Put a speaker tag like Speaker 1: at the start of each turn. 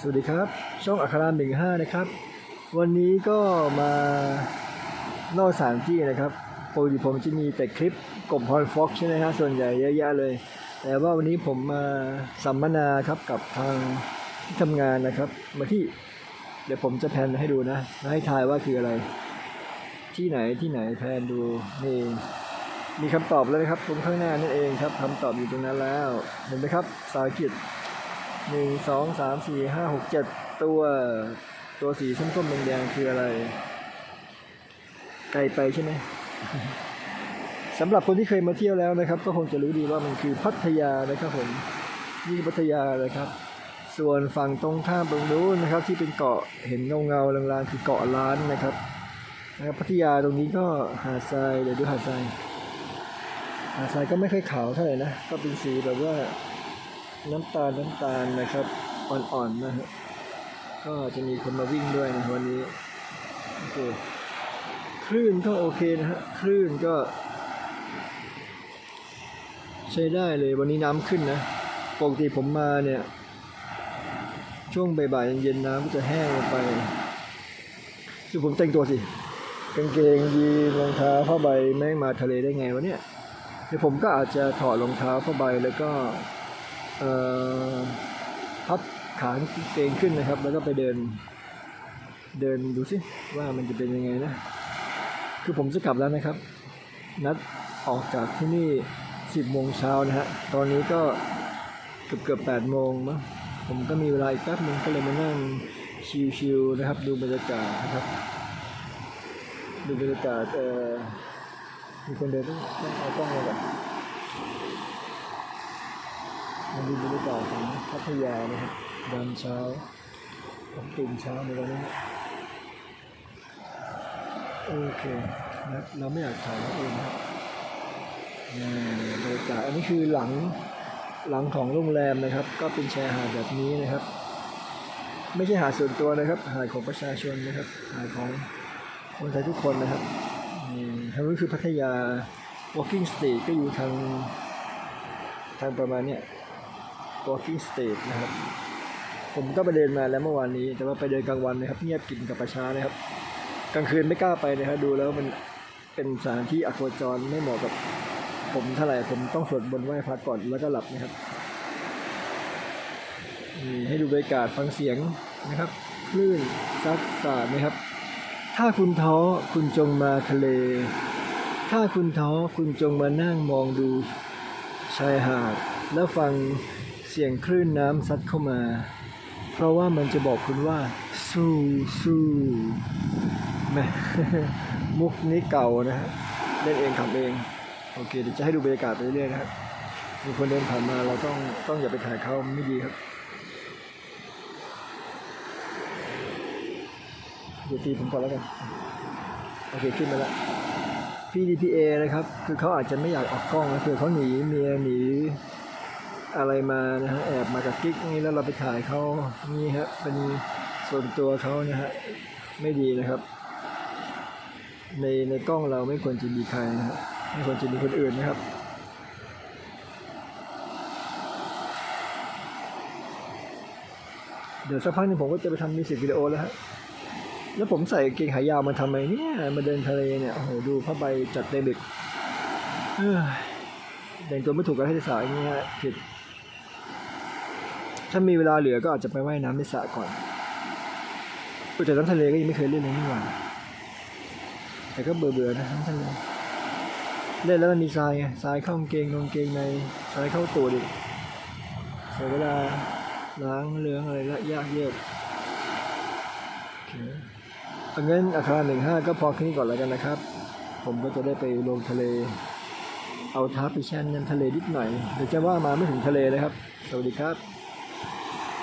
Speaker 1: สวัสดีครับ ช่องอัคราหนึ่งห้านะครับ วันนี้ก็มาเล่าสานที่นะครับปกติผมจะมีแต่คลิปกบฮอนฟ็อกใช่ไหมฮะส่วนใหญ่เยอะแยะเลย แต่ว่าวันนี้ผมมาสัมมนาครับกับทางที่ทำงานนะครับ มาที่เดี๋ยวผมจะแพนให้ดูนะแล้วให้ทายว่าคืออะไร ที่ไหนที่ไหนแพนดูนี่มีคำตอบแล้วนะครับตรงข้างหน้านั่นเองครับคำตอบอยู่ตรงนั้นแล้วเห็นไหมครับภาษาอังกฤษ หนึ่งสองสามสี่ห้าหกเจ็ดตัวตัวสีส้มๆแดงๆคืออะไร ไกลไปใช่ไหมสำหรับคนที่เคยมาเที่ยวแล้วนะครับ ก็คงจะรู้ดีว่ามันคือพัทยานะครับผมนี่พัทยาเลยครับ ส่วนฝั่งตรงข้ามตรงนู้นนะครับ ที่เป็นเกาะเห็นเงาเงาๆลางๆคือเกาะล้านนะครับนะครับพัทยาตรงนี้ก็หาดทรายเดี๋ยวดูหาดทรายหาดทรายก็ไม่ค่อยขาวเท่าไหร่นะก็เป็นสีแบบว่า น้ำตาลน้ำตาลนะครับอ่อนๆนะฮะก็จะมีคนมาวิ่งด้วยนะวันนี้โอเคคลื่นก็โอเคนะฮะคลื่นก็ ใช้ได้เลยวันนี้น้ำขึ้นนะปกติผมมาเนี่ย ช่วงบ่ายๆเย็นๆน้ำก็จะแห้งลงไปคือผมแต่งตัวสิกางเกงยีนรองเท้าผ้าใบแม่งมาทะเลได้ไงวะเนี่ยเดี๋ยวผมก็อาจจะถอดรองเท้าผ้าใบแล้วก็ พับขาเกงขึ้นนะครับ แล้วก็ไปเดิน เดินดูสิว่ามันจะเป็นยังไงนะ คือผมจะกลับแล้วนะครับ นัดออกจากที่นี่สิบโมงเช้านะฮะ ตอนนี้ก็เกือบเกือบแปดโมงมั้งผมก็มีเวลาอีกแป๊บนึงก็เลยมานั่งชิลๆนะครับ ดูบรรยากาศนะครับ ดูบรรยากาศเอ่อมีคนเดินต้องต้องเอากล้องมาก่อน มาดูบรรยากาศของพัทยานะครับยามเช้าผมตื่นเช้าในวันนี้โอเคนะเราไม่อยากถ่ายเราเองนะครับนี่บรรยากาศอันนี้คือหลังหลังของโรงแรมนะครับ ก็เป็นแชายหาดแบบนี้นะครับ ไม่ใช่หาดส่วนตัวนะครับ หาดของประชาชนนะครับหาดของคนไทยทุกคนนะครับนี่ทางนู้คือพัทยา walking street ก็อยู่ทางทางประมาณเนี้ย walking state นะครับ ผมก็ไปเดินมาแล้วเมื่อวานนี้ แต่ว่าไปเดินกลางวันนะครับ เงียบกลินกับประชานะครับ กลางคืนไม่กล้าไปนะครับดูแล้วมันเป็นสถานที่อโคจรไม่เหมาะกับผมเท่าไหร่ผมต้องสวดบนไหว้พระก่อนแล้วก็หลับนะครับนี่ให้ดูบรรยากาศฟังเสียงนะครับคลื่นซัดสาดนะครับ ถ้าคุณท้อคุณจงมาทะเล ถ้าคุณท้อคุณจงมานั่งมองดูชายหาด แล้วฟัง สียงคลื่นน้ำซัดเข้ามา เพราะว่ามันจะบอกคุณว่า สู้สู้แม่มุกนี้เก่านะฮะเล่นเองทำเอง โอเคเดี๋ยวจะให้ดูบรรยากาศไปเรื่อยๆนะครับมีคนเดินผ่านมาเราต้องต้องอย่าไปถ่ายเขาไม่ดีครับเดี๋ยวตีผมก่อนแล้วกัน โอเคขึ้นมาแล้ว PDPA นะครับ คือเขาอาจจะไม่อยากออกกล้องนะคือเขาหนีเมียหนี อะไรมานะฮะแอบมากับกิ๊กนี่แล้วเราไปถ่ายเขานี่ฮะเป็นส่วนตัวเขานะฮะไม่ดีนะครับ ในในกล้องเราไม่ควรจะมีใครนะฮะไม่ควรจะมีคนอื่นนะครับเดี๋ยวสักพักนึงผมก็จะไปทำมิวสิกวิดีโอแล้วฮะ แล้วผมใส่กางเกงขายาวมาทำไมเนี่ย มาเดินทะเลเนี่ย โอ้โห ดูผ้าใบจัดเต็มอีกเอ้ย แต่งตัวไม่ถูกกับให้สาวอย่างเงี้ยผิด ถ้ามีเวลาเหลือก็อาจจะไปว่ายน้ำในสระก่อนอุ๊ยแต่น้ำทะเลก็ยังไม่เคยเล่นเลยนี่หว่า แต่ก็เบื่อเบื่อๆนะน้ำทะเลเล่นแล้วมันมีทรายไงทรายเข้ากางเกงลงกางเกงในทรายเข้าตัวดิเสียเวลาล้างเลื้องอะไรละยากเย็บโอเคอันงั้นอาคารหนึ่งห้าก็พอแค่นี้ก่อนแล้วกันนะครับ ผมก็จะได้ไปลงทะเล เอาเท้าไปแช่น้ำทะเลนิดหน่อยเดี๋ยวจะว่ามาไม่ถึงทะเลนะครับ สวัสดีครับ